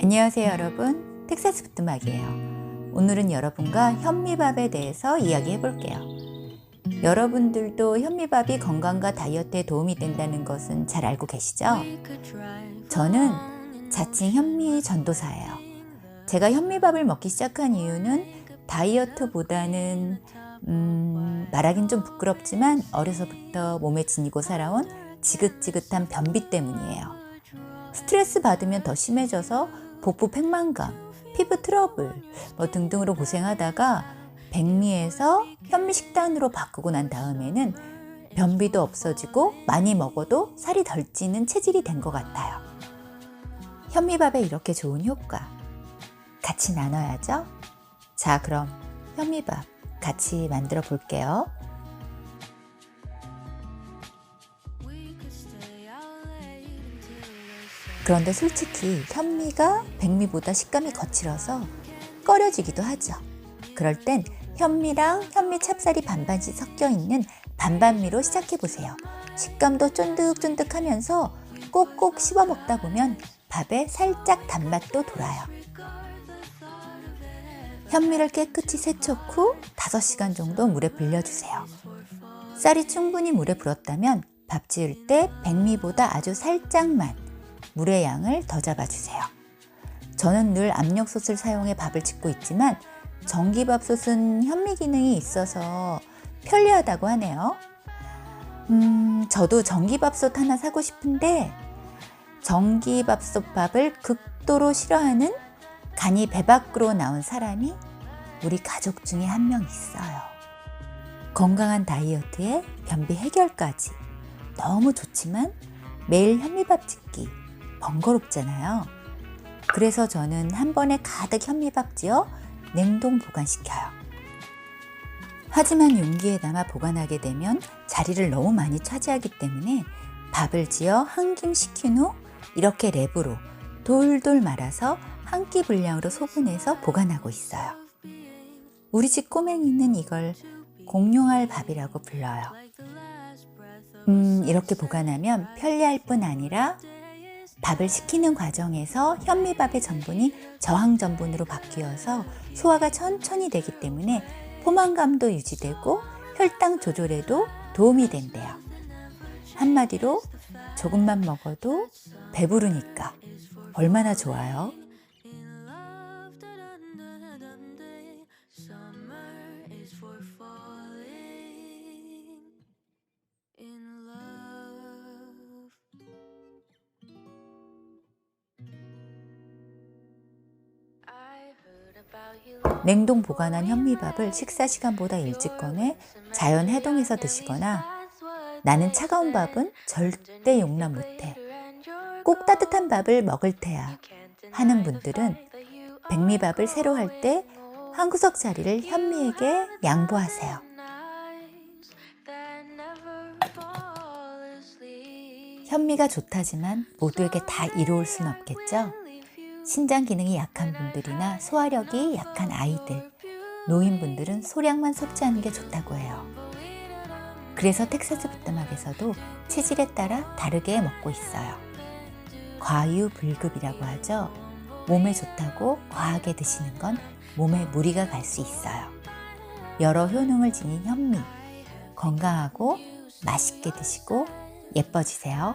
안녕하세요 여러분 텍사스 부뚜막이에요 오늘은 여러분과 현미밥에 대해서 이야기해 볼게요 여러분들도 현미밥이 건강과 다이어트에 도움이 된다는 것은 잘 알고 계시죠? 저는 자칭 현미 전도사예요 제가 현미밥을 먹기 시작한 이유는 다이어트보다는 음, 말하긴 좀 부끄럽지만 어려서부터 몸에 지니고 살아온 지긋지긋한 변비 때문이에요. 스트레스 받으면 더 심해져서 복부 팽만감, 피부 트러블 뭐 등등으로 고생하다가 백미에서 현미 식단으로 바꾸고 난 다음에는 변비도 없어지고 많이 먹어도 살이 덜 찌는 체질이 된 것 같아요. 현미밥에 이렇게 좋은 효과 같이 나눠야죠. 자, 그럼 현미밥 같이 만들어 볼게요. 그런데 솔직히 현미가 백미보다 식감이 거칠어서 꺼려지기도 하죠. 그럴 땐 현미랑 현미 찹쌀이 반반씩 섞여 있는 반반미로 시작해 보세요. 식감도 쫀득쫀득하면서 꼭꼭 씹어 먹다 보면 밥에 살짝 단맛도 돌아요. 현미를 깨끗이 세척 후 5시간 정도 물에 불려주세요. 쌀이 충분히 물에 불었다면 밥 지을 때 백미보다 아주 살짝만 물의 양을 더 잡아주세요. 저는 늘 압력솥을 사용해 밥을 짓고 있지만 전기밥솥은 현미 기능이 있어서 편리하다고 하네요. 음, 저도 전기밥솥 하나 사고 싶은데 전기밥솥 밥을 극도로 싫어하는 간이 배 밖으로 나온 사람이 우리 가족 중에 한 명 있어요. 건강한 다이어트에 변비 해결까지 너무 좋지만 매일 현미밥 짓기 번거롭잖아요. 그래서 저는 한 번에 가득 현미밥 지어 냉동 보관시켜요. 하지만 용기에 담아 보관하게 되면 자리를 너무 많이 차지하기 때문에 밥을 지어 한 김 식힌 후 이렇게 랩으로 돌돌 말아서 한 끼 분량으로 소분해서 보관하고 있어요. 우리 집 꼬맹이는 이걸 공룡알 밥이라고 불러요. 음, 이렇게 보관하면 편리할 뿐 아니라 밥을 식히는 과정에서 현미밥의 전분이 저항 전분으로 바뀌어서 소화가 천천히 되기 때문에 포만감도 유지되고 혈당 조절에도 도움이 된대요. 한마디로 조금만 먹어도 배부르니까 얼마나 좋아요. 냉동 보관한 현미밥을 식사 시간보다 일찍 꺼내 자연 해동해서 드시거나 나는 차가운 밥은 절대 용납 못해. 꼭 따뜻한 밥을 먹을 테야 하는 분들은 백미밥을 새로 할 때 한 구석 자리를 현미에게 양보하세요. 현미가 좋다지만 모두에게 다 이로울 순 없겠죠? 신장 기능이 약한 분들이나 소화력이 약한 아이들, 노인분들은 소량만 섭취하는 게 좋다고 해요. 그래서 텍사스 부뚜막에서도 체질에 따라 다르게 먹고 있어요. 과유불급이라고 하죠. 몸에 좋다고 과하게 드시는 건 몸에 무리가 갈 수 있어요. 여러 효능을 지닌 현미, 건강하고 맛있게 드시고 예뻐지세요.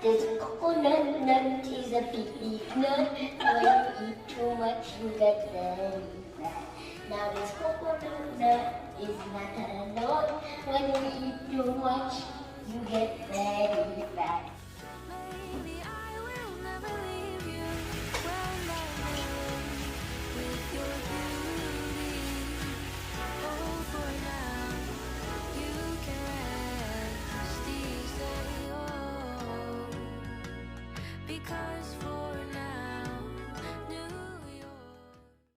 There's a coconut nut, he's a big eat nut. When you eat too much, you get very fat. Now this coconut nut is not a nut. When you eat too much, you get very fat. cause